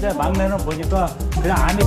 막내는 보니까 그냥 안에